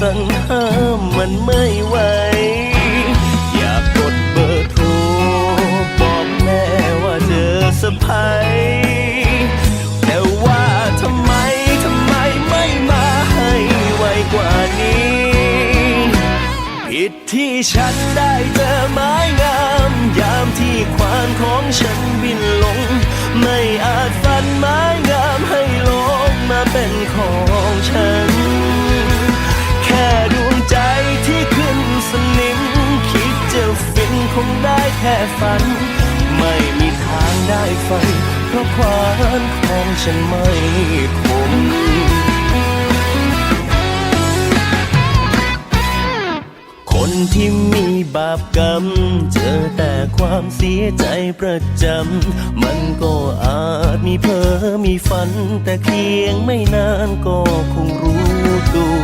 สั่นห้ามมันไม่ไหว อยากกดเบอร์โทร บอกแม่ว่าเจอสะพายแต่ว่าทำไม ทำไมไม่มาให้ไวกว่านี้ ผิดที่ฉันได้เจอไม้งาม ยามที่ควานของฉันบินลง ฝัน ไม่มีทางได้ฝัน เพราะควานของฉันไม่คมคนที่มีบาปกรรม เจอแต่ความเสียใจประจำ มันก็อาจมีเพ้อมีฝัน แต่เพียงไม่นานก็คงรู้ตัว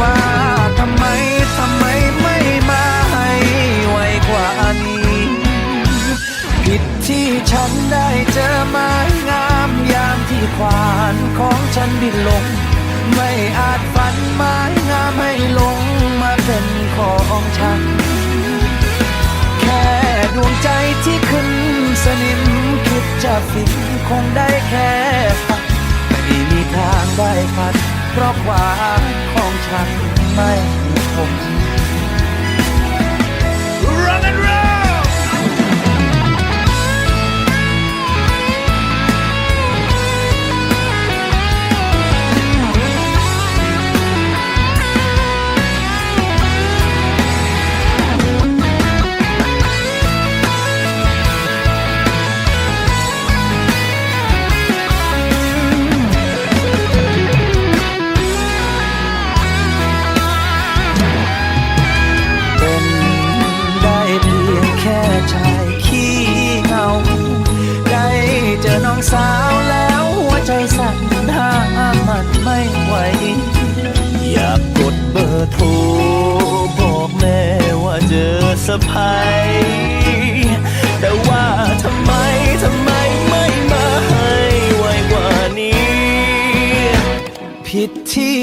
ว่าทำไมทำไมไม่มาให้ไวกว่านี้ ผิดที่ฉันได้เจอไม้งามยามที่ควานของฉันบินลง ไม่อาจฝันไม้งามให้ลงมาเป็นของฉัน แค่ดวงใจที่ขึ้นสนิมคิดจะฟินคงได้แค่ฝันไม่มีทางได้ฝัน เพราะความของฉันไม่คง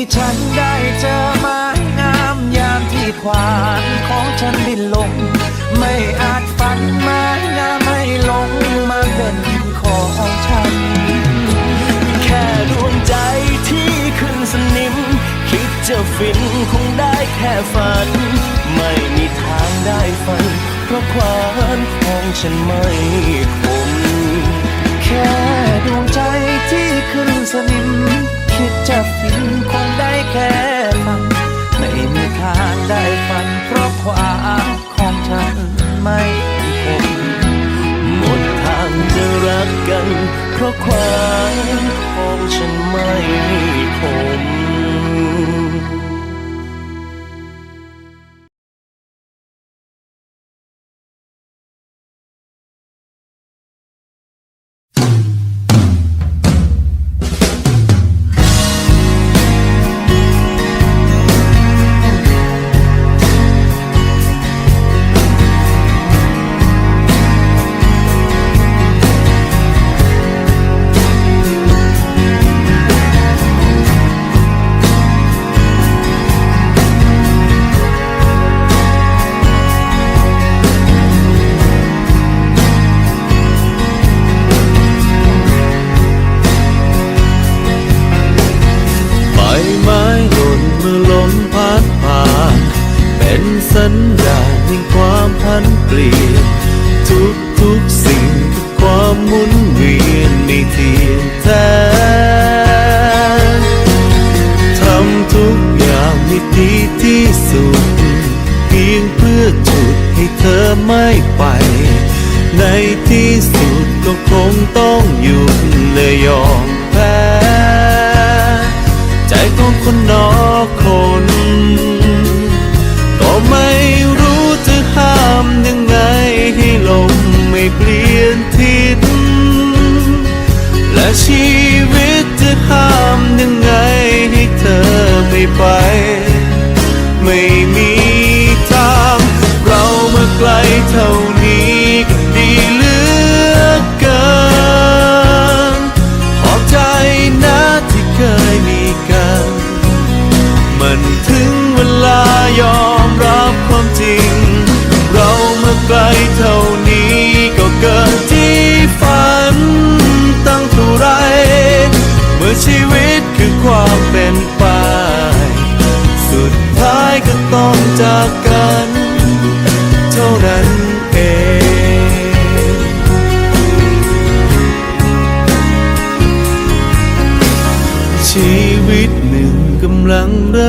ที่ฉันได้เจอไม้งามยามที่ควานของฉันบินลง ไม่อาจฝันไม้งามไม่ลงมาเป็นของฉัน แค่ดวงใจที่ขึ้นสนิม คิดจะฟินคงได้แค่ฝัน ไม่มีทางได้ฝัน เพราะความของฉันไม่คมแค่ดวงใจที่ขึ้นสนิม คิดจะฟินางได้ฝันเพราะความของฉันไม่คงหมดทางจะรักกัน เพราะความของฉันไม่คง ความพันเปลี่ยน ทุกทุกสิ่งความหมุนเวียนไม่เทียงแท้ทำทุกอย่างให้ดีที่สุด เพียงเพื่อจุดให้เธอไม่ไป ในที่สุดก็คงต้องหยุดและยอม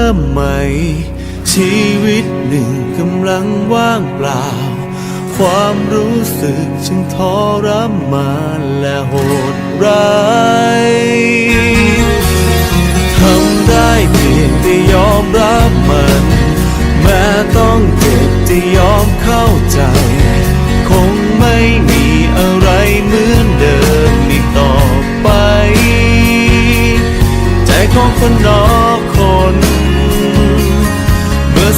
ริ่มใหม่ ชีวิตหนึ่งกำลังว่างเปล่า ความรู้สึกจึงทรมานและโหดร้ายทำได้เพียงแต่ยอมรับมัน แม้ต้องเจ็บจะยอมเข้าใจ คงไม่มีอะไรเหมือนเดิมอีกต่อไป ใจของคนนอกคน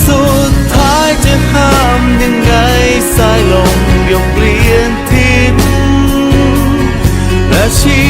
สุดท้ายจะห้ามยังไงสายลมยกเปลี่ยนทิศและชี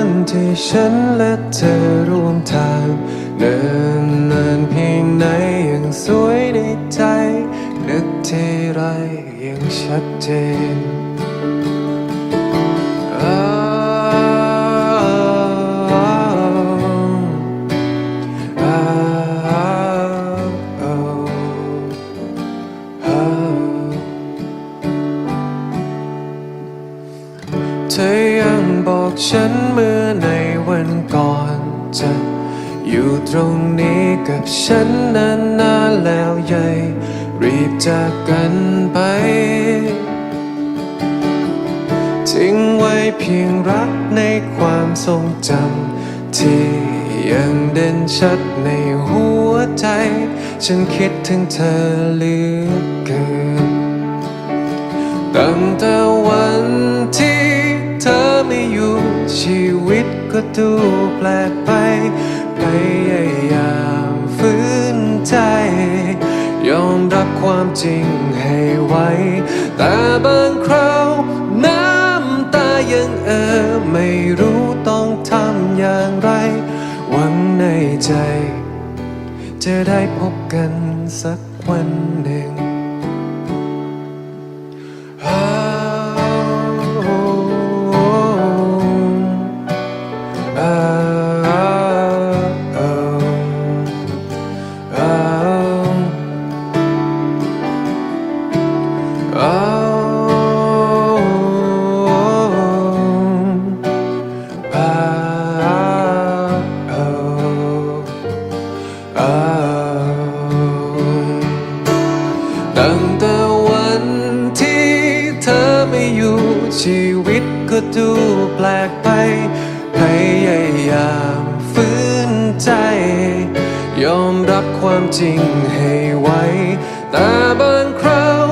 วันที่ฉันและเธอร่วมทางเดินนานเพียงไหนยังสวยในใจ นึกทีไรยังชัดเจนเธอ บอกฉันเมื่อในวันก่อนจะอยู่ตรงนี้กับฉันนานๆแล้วใหญ่รีบจากกันไปทิ้งไว้เพียงรักในความทรงจำที่ยังเด่นชัดในหัวใจ ฉันคิดถึงเธอเหลือเกินตั้งแต่ ชีวิตก็ดูแปลกไป พยายามฝืนใจ ยอมรับความจริงให้ไวแต่บางคราวน้ำตายังเออไม่รู้ต้องทำอย่างไร หวังในใจ จะได้พบกันสักวันหนึ่ง ความจริงให้ไวแต่บางคราว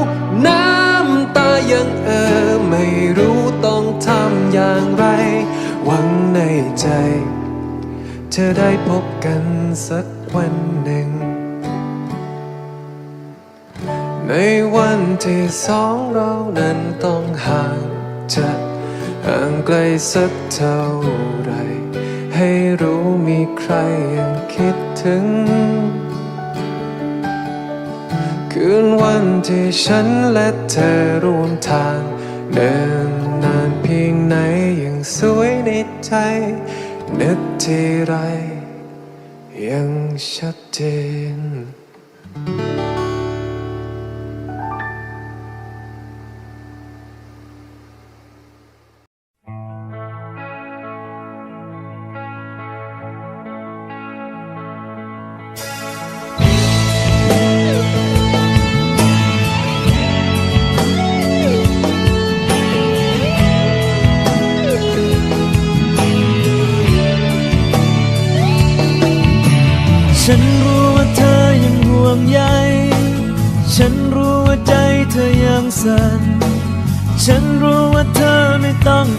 น้ำตายังเออไม่รู้ต้องทำอย่างไร หวังในใจ เธอได้พบกันสักวันหนึ่ง ในวันที่สองเรานั้นต้องห่างจะห่างไกลสักเท่าไรให้รู้มีใครยังคิดถึง คืนวันที่ฉันและเธอร่วมทาง เดินนานเพียงไหนยังสวยในใจ นึกทีไรยังชัดเจน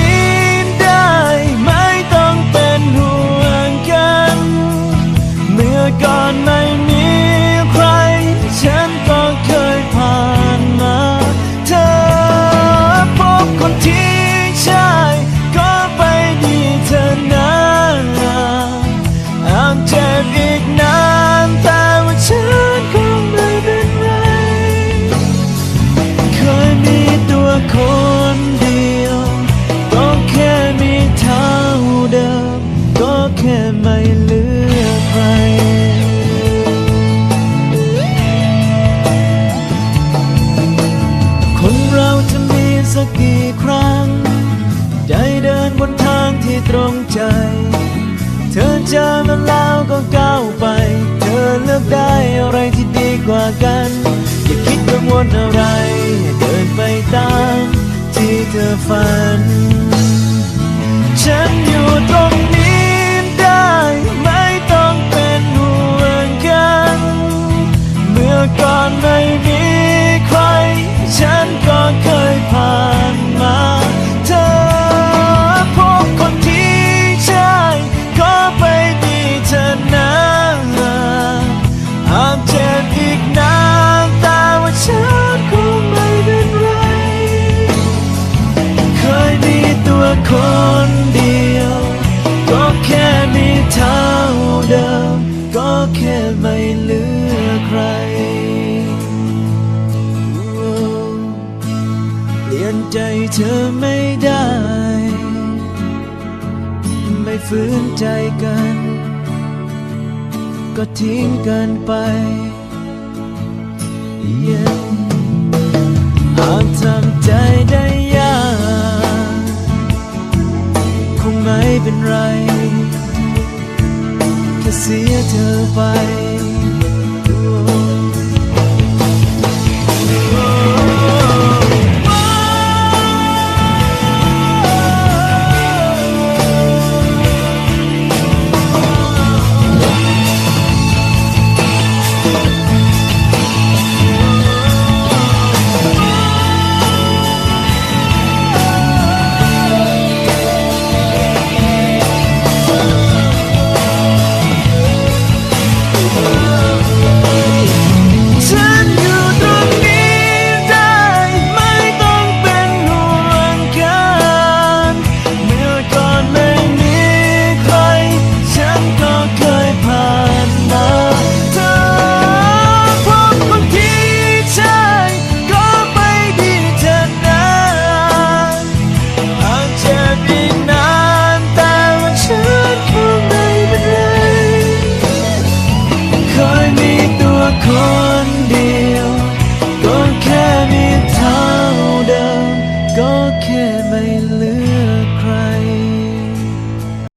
้ สักกี่ครั้งได้เดินบนทางที่ตรงใจ เธอเจอมันแล้วก็ก้าวไป เธอเลือกได้อะไรที่ดีกว่ากัน อย่าคิดกังวลอะไร เดินไปตามที่เธอฝัน ฉันอยู่ตรงนี้ได้ไม่ต้องเป็นห่วงกัน เมื่อก่อนไม่มี ฝืนใจกัน ก็ทิ้งกันไปเย็นหากทำใจได้ยากคงไม่เป็นไร แค่เสียเธอไป